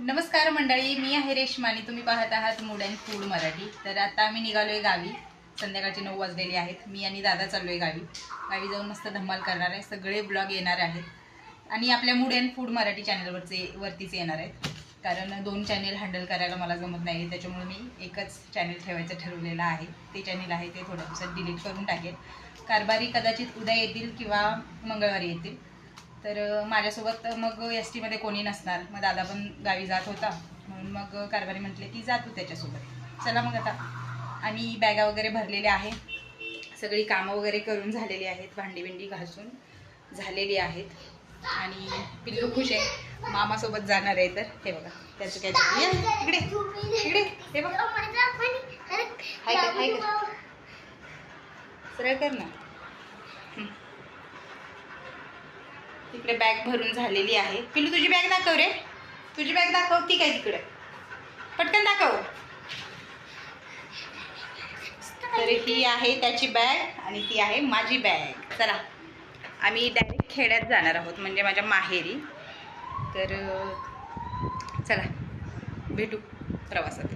नमस्कार मंडळी मी आहे रेश्मा आणि तुम्ही पाहत आहात मूड अँड फूड मराठी. तर आता आम्ही निघालोय गावी. संध्याकाळचे नऊ वाजलेले आहेत. मी आणि दादा चाललोय गावी. गावी जाऊन मस्त धमाल करणार आहे. सगळे ब्लॉग येणार आहेत. आणि आपल्या मूड अँड फूड मराठी चॅनलवरचे वरतीच येणार आहेत. कारण दोन चॅनेल हँडल करायला मला जमत नाही त्याच्यामुळे मी एकच चॅनेल ठेवायचं ठरवलेलं आहे. ते चॅनेल आहे ते थोड्या दिवसात डिलीट करून टाकेल कारभारी कदाचित उद्या येतील किंवा मंगळवारी येतील. तर माझ्यासोबत मग एस टीमध्ये कोणी नसणार. मग दादा पण गावी जात होता. म्हणून मग कारभारी म्हटले की जातो त्याच्यासोबत. चला मग आता. आणि बॅगा वगैरे भरलेल्या आहे सगळी कामं वगैरे करून झालेली आहेत. भांडी बिंडी घासून झालेली आहेत. आणि पिल्लू खुश आहे. मामासोबत जाणार आहे तर. हे बघा. त्याचं काय इकडे. इकडे. हे बघा. हाय कर हाय सरळ कर ना. तिकडे बॅग भरून झालेली आहे. पिलू तुझी बॅग दाखव रे. तुझी बॅग दाखव ती काय तिकडे? पटकन दाखव. तर ही आहे त्याची बॅग आणि ती आहे माझी बॅग चला आम्ही डायरेक्ट खेड्यात जाणार आहोत म्हणजे माझ्या माहेरी. तर चला भेटू प्रवासात.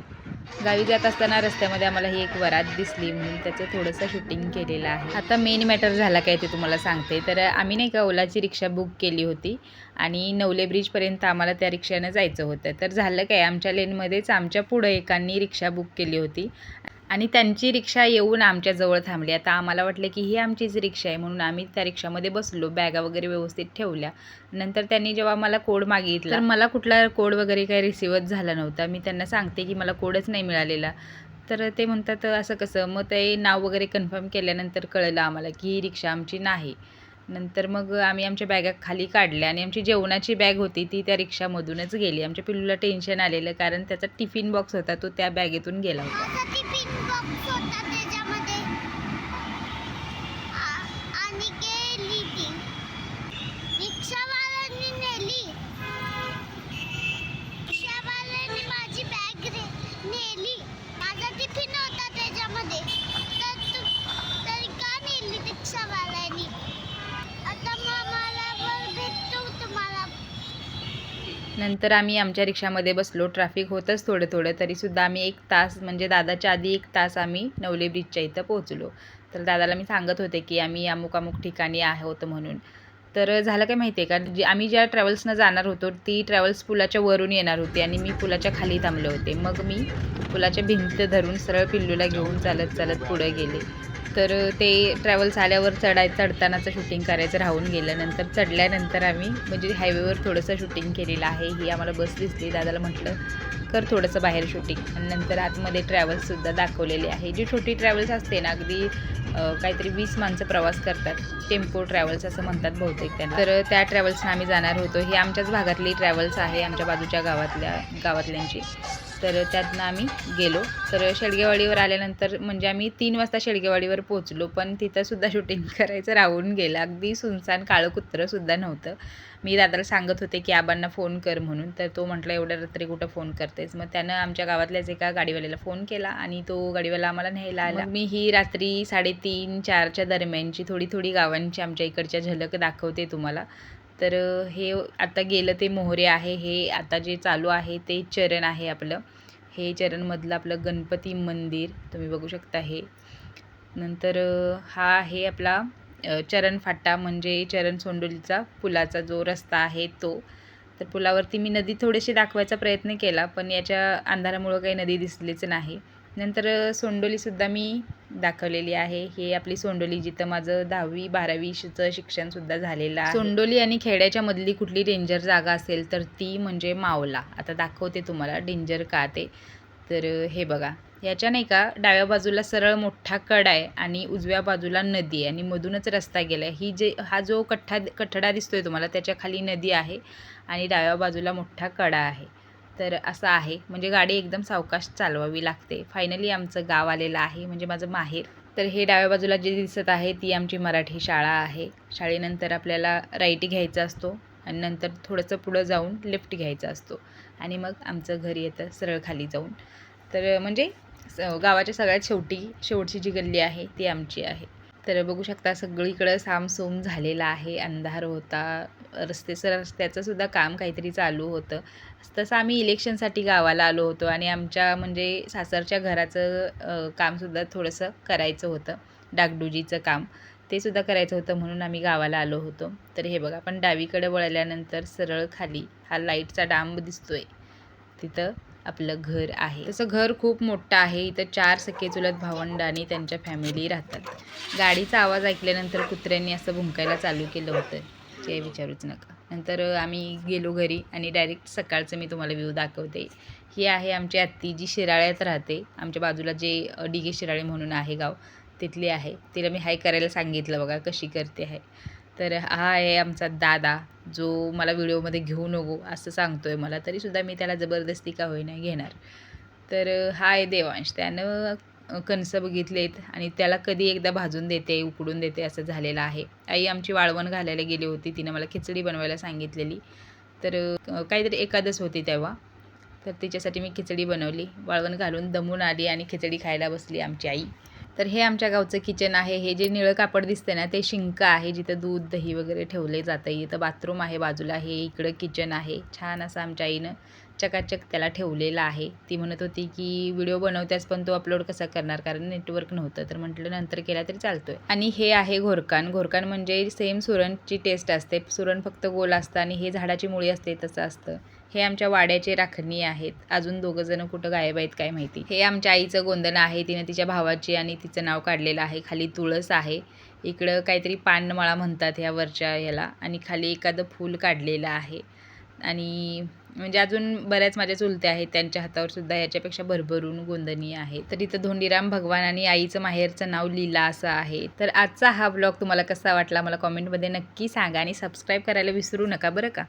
गावी जात असताना रस्त्यामध्ये आम्हाला ही एक वरात दिसली म्हणून त्याचं थोडंसं शूटिंग केलेलं आहे. आता मेन मॅटर झाला काय ते तुम्हाला सांगते. तर आम्ही नाही का ओलाची रिक्षा बुक केली होती आणि नवले ब्रिजपर्यंत आम्हाला त्या रिक्षानं जायचं होतं. तर झालं काय आमच्या लेनमध्येच आमच्या पुढं एकांनी रिक्षा बुक केली होती. आणि त्यांची रिक्षा येऊन आमच्याजवळ थांबली. आता आम्हाला वाटलं की ही आमचीच रिक्षा आहे म्हणून आम्ही त्या रिक्षामध्ये बसलो बॅगा वगैरे व्यवस्थित ठेवल्या. नंतर त्यांनी जेव्हा मला कोड मागितला तर मला कुठला कोड वगैरे काही रिसिव्हच झाला नव्हता. मी त्यांना सांगते की मला कोडच नाही मिळालेला. तर ते म्हणतात असं कसं मग ते नाव वगैरे कन्फर्म केल्यानंतर कळलं आम्हाला की ही रिक्षा आमची नाही. नंतर मग आम्ही आमच्या बॅगा खाली काढल्या आणि आमची जेवणाची बॅग होती ती त्या रिक्षामधूनच गेली. आमच्या पिल्लूला टेन्शन आलेलं कारण त्याचा टिफिन बॉक्स होता तो त्या बॅगेतून गेला होता. नंतर आम्ही आमच्या रिक्षामध्ये बसलो. ट्रॅफिक होतंच थोडं थोडं. तरीसुद्धा आम्ही एक तास म्हणजे दादाच्या आधी एक तास आम्ही नवले ब्रिजच्या इथं पोहोचलो. तर दादाला मी सांगत होते की आम्ही अमुक अमुक ठिकाणी आहोत म्हणून. तर झालं काय माहिती आहे का? जी आम्ही ज्या ट्रॅव्हल्सनं जाणार होतो ती ट्रॅव्हल्स पुलाच्या वरून येणार होती आणि मी पुलाच्या खाली थांबले होते. मग मी पुलाच्या भिंत धरून सरळ पिल्लूला घेऊन चालत चालत पुढे गेले. तर ते ट्रॅव्हल्स आल्यावर चढाय चढतानाचं शूटिंग करायचं राहून गेलं. नंतर चढल्यानंतर आम्ही म्हणजे हायवेवर थोडंसं शूटिंग केलेलं आहे. ही आम्हाला बस दिसली दादाला म्हटलं कर थोडंसं बाहेर शूटिंग आणि नंतर आतमध्ये ट्रॅव्हल्ससुद्धा दाखवलेले आहे. जी छोटी ट्रॅव्हल्स असते ना अगदी काहीतरी वीस माणसं प्रवास करतात. टेम्पो ट्रॅव्हल्स असं म्हणतात बहुतेक त्यांना. तर त्या ट्रॅव्हल्सनं आम्ही जाणार होतो. ही आमच्याच भागातली ट्रॅव्हल्स आहे आमच्या बाजूच्या गावातल्या गावातल्यांची. तर त्यातनं आम्ही गेलो. तर शेडगेवाडीवर आल्यानंतर म्हणजे आम्ही तीन वाजता शेडगेवाडीवर पोहोचलो. पण तिथंसुद्धा शूटिंग करायचं राहून गेलं. अगदी सुनसान काळं कुत्रंसुद्धा नव्हतं. मी दादाला सांगत होते की आबांना फोन कर म्हणून. तर तो म्हटला एवढ्या रात्री कुठं फोन करतेस? मग त्यानं आमच्या गावातल्याच एका गाडीवाल्याला फोन केला आणि तो गाडीवाला आम्हाला न्यायला आला. मी ही रात्री साडेतीन चारच्या दरम्यानची थोडी थोडी गावांची आमच्या इकडच्या झलक दाखवते तुम्हाला. तर हे आता गेलं ते मोहरे आहे हे आता जे चालू आहे ते चरण आहे आपलं. हे चरणमधलं आपलं गणपती मंदिर तुम्ही बघू शकता हे. नंतर हा आहे आपला चरण फाटा म्हणजे चरण सोंडोलीचा पुलाचा जो रस्ता आहे तो. तर पुलावरती मी नदी थोडीशी दाखवायचा प्रयत्न केला पण याच्या अंधारामुळं काही नदी दिसलीच नाही. नंतर सोंडोलीसुद्धा मी दाखवलेली आहे. हे आपली सोंडोली जिथं माझं दहावी बारावीचं शिक्षणसुद्धा झालेलं आहे. सोंडोली आणि खेड्याच्या मधली कुठली डेंजर जागा असेल तर ती म्हणजे मावला. आता दाखवते तुम्हाला डेंजर का ते. तर हे बघा. याच्या नाही का डाव्या बाजूला सरळ मोठा कड आहे आणि उजव्या बाजूला नदी आहे आणि मधूनच रस्ता गेला आहे ही जे हा जो कठ्ठा कठडा दिसतोय तुम्हाला त्याच्याखाली नदी आहे आणि डाव्या बाजूला मोठा कडा आहे. तर असं आहे. म्हणजे गाडी एकदम सावकाश चालवावी लागते. फायनली आमचं गाव आलेलं आहे. म्हणजे माझं माहेर. तर हे डाव्या बाजूला जे दिसत आहे ती आमची मराठी शाळा आहे. शाळेनंतर आपल्याला राईट घ्यायचा असतो आणि नंतर थोडंसं पुढं जाऊन लेफ्ट घ्यायचा असतो. आणि मग आमचं घर येतं सरळ खाली जाऊन. तर म्हणजे स- गावाच्या सगळ्यात शेवटी शेवटची जी गल्ली आहे ती आमची आहे. तर बघू शकता सगळीकडं सामसूम झालेला आहे अंधार होता रस्तेचं रस्त्याचं सुद्धा काम काहीतरी चालू होतं. तसं आम्ही इलेक्शनसाठी गावाला आलो होतो आणि आमच्या म्हणजे सासरच्या घराचं कामसुद्धा थोडंसं करायचं होतं. डागडुजीचं काम ते सुद्धा करायचं होतं म्हणून आम्ही गावाला आलो होतो. तर हे बघा आपण डावीकडे वळल्यानंतर सरळ खाली हा लाईटचा डांब दिसतोय. तिथं आपलं घर आहे. तसं घर खूप मोठं आहे. इथं चार सखे चुलत भावंड आणि त्यांच्या फॅमिली राहतात. गाडीचा आवाज ऐकल्यानंतर कुत्र्यांनी असं भुंकायला चालू केलं होतं. ते विचारूच नका. नंतर आम्ही गेलो घरी आणि डायरेक्ट सकाळचं मी तुम्हाला व्ह्यू दाखवते. ही आहे आमची आत्ती जी शिराळ्यात राहते. आमच्या बाजूला जे डी शिराळे म्हणून आहे गाव तिथली आहे. तिला मी हाय करायला सांगितलं बघा कशी करते आहे. तर हा आहे आमचा दादा जो मला व्हिडिओमध्ये घेऊ नको असं सांगतो आहे मला तरीसुद्धा मी त्याला जबरदस्ती का होईना घेणार. तर हा आहे देवांश त्यानं कणस कणसं बघितलेत आणि त्याला कधी एकदा भाजून देते उकडून देते असं झालेलं आहे. आई आमची वाळवण घालायला गेली होती तिनं मला खिचडी बनवायला सांगितलेली. तर काहीतरी एकादश होती तेव्हा तर तिच्यासाठी मी खिचडी बनवली. वाळवण घालून दमून आली आणि खिचडी खायला बसली आमची आई. तर हे आमच्या गावचं किचन आहे. हे जे निळं कापड दिसते ना ते शिंक आहे. जिथं दूध दही वगैरे ठेवले जातं. इथं बाथरूम आहे बाजूला. हे इकडं किचन आहे. छान असं आमच्या आईनं चकाचक त्याला ठेवलेलं आहे. ती म्हणत होती की व्हिडिओ बनवत्यास पण तो अपलोड कसा करणार? कारण नेटवर्क नव्हतं. तर म्हटलं नंतर केला तरी चालतोय. आणि हे आहे घोरकान. घोरकान म्हणजे सेम सुरणची टेस्ट असते. सुरण फक्त गोल असतं आणि हे झाडाची मुळी असते तसं असतं. हे आमच्या वाड्याचे राखणी आहेत. अजून दोघं जण कुठं गायब आहेत काय माहिती. हे आमच्या आईचं गोंधण आहे तिने तिच्या भावाची आणि तिचं नाव काढलेलं आहे. खाली तुळस आहे. इकडं काहीतरी पानमळा म्हणतात ह्या वरच्या ह्याला आणि खाली एखादं फूल काढलेलं आहे. आणि म्हणजे अजून बऱ्याच माझ्या चुलत्या आहेत त्यांच्या हातावर सुद्धा याच्यापेक्षा भरभरून गोंधणी आहे. तर इथं धोंडीराम भगवान आणि आईचं माहेरचं नाव लीला असं आहे. तर आजचा हा ब्लॉग तुम्हाला कसा वाटला मला कॉमेंटमध्ये नक्की सांगा आणि सबस्क्राईब करायला विसरू नका बरं का?